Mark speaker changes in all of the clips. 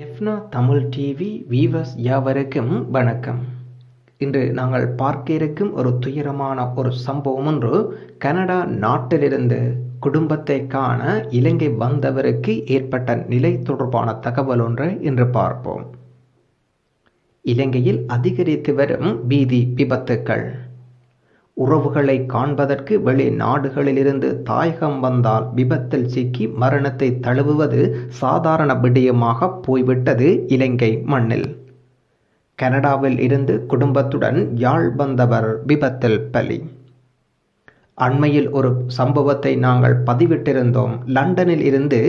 Speaker 1: எஃப்னா Tamil TV viewers யாவருக்கும் வணக்கம். இன்று நாங்கள் பார்க்க இருக்கும் ஒரு துயரமான ஒரு சம்பவம் ஒன்று கனடா நாட்டிலிருந்து குடும்பத்தை காண இலங்கை வந்தவருக்கு ஏற்பட்ட நிலை தொடர்பான தகவல் ஒன்றை இன்று பார்ப்போம். இலங்கையில் அதிகரித்து வரும் வீதி விபத்துக்கள். உறவுகளை காண்பதற்கு வெளிநாடுகளிலிருந்து தாயகம் வந்தால் விபத்தில் சிக்கி மரணத்தை தழுவுவது சாதாரண விடயமாக போய்விட்டது இலங்கை மண்ணில். கனடாவில் இருந்து குடும்பத்துடன் யாழ் வந்தவர் விபத்தில் பலி. அண்மையில் ஒரு சம்பவத்தை நாங்கள் பதிவிட்டிருந்தோம். லண்டனில் இருந்து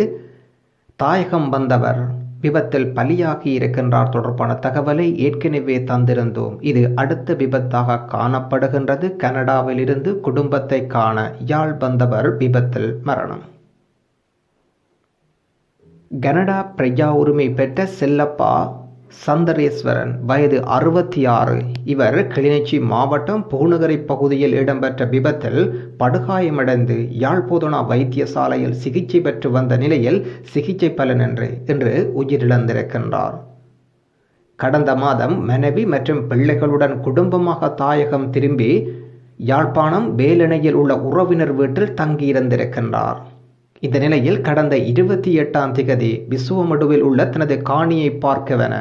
Speaker 1: தாயகம் வந்தவர் விபத்தில் பலியாகி இருக்கின்றார் தொடர்பான தகவலை ஏற்கனவே தந்திருந்தோம். இது அடுத்த விபத்தாக காணப்படுகின்றது. கனடாவிலிருந்து குடும்பத்தை காண யாழ் வந்தவர் விபத்தில் மரணம். கனடா பிரஜா உரிமை பெற்ற செல்லப்பா சந்தரேஸ்வரன் வயது அறுபத்தி ஆறு இவர் கிளிநொச்சி மாவட்டம் பூநகரி பகுதியில் இடம்பெற்ற விபத்தில் படுகாயமடைந்து யாழ்போதனா வைத்தியசாலையில் சிகிச்சை பெற்று வந்த நிலையில் சிகிச்சை பலனின்றி இன்று உயிரிழந்திருக்கின்றார். கடந்த மாதம் மனைவி மற்றும் பிள்ளைகளுடன் குடும்பமாக தாயகம் திரும்பி யாழ்ப்பாணம் வேலணையில் உள்ள உறவினர் வீட்டில் தங்கியிருந்திருக்கின்றார். இந்த நிலையில் கடந்த இருபத்தி எட்டாம் திகதி விசுவமடுவில் உள்ள தனது காணியை பார்க்கவென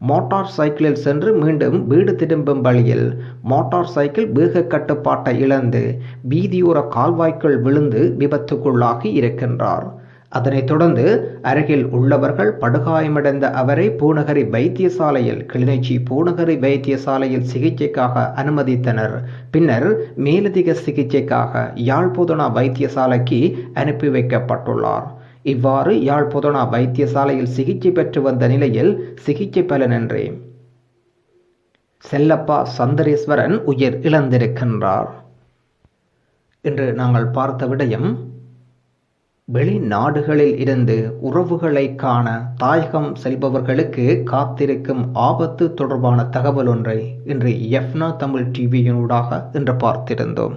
Speaker 1: மோட்டார் சைக்கிளில் சென்று மீண்டும் வீடு திரும்பும் வழியில் மோட்டார் சைக்கிள் வேக கட்டுப்பாட்டை இழந்து வீதியோர கால்வாய்க்குள் விழுந்து விபத்துக்குள்ளாகி இருக்கின்றார். அதனைத் தொடர்ந்து அருகில் உள்ளவர்கள் படுகாயமடைந்த அவரை பூநகரி வைத்தியசாலையில் கிளிநொச்சி பூநகரி வைத்தியசாலையில் சிகிச்சைக்காக அனுமதித்தனர். பின்னர் மேலதிக சிகிச்சைக்காக யாழ்போதனா வைத்தியசாலைக்கு அனுப்பி வைக்கப்பட்டுள்ளார். இவ்வாறு யாழ் பொதனா வைத்தியசாலையில் சிகிச்சை பெற்று வந்த நிலையில் சிகிச்சை பலனின்றி செல்லப்பா சந்தரேஸ்வரன் உயிர் இழந்திருக்கின்றார். இன்று நாங்கள் பார்த்த விடயம் வெளிநாடுகளில் இருந்து உறவுகளை காண தாயகம் செல்பவர்களுக்கு காத்திருக்கும் ஆபத்து தொடர்பான தகவல் ஒன்றை இன்று எஃப்னா தமிழ் டிவியினூடாக இன்று பார்த்திருந்தோம்.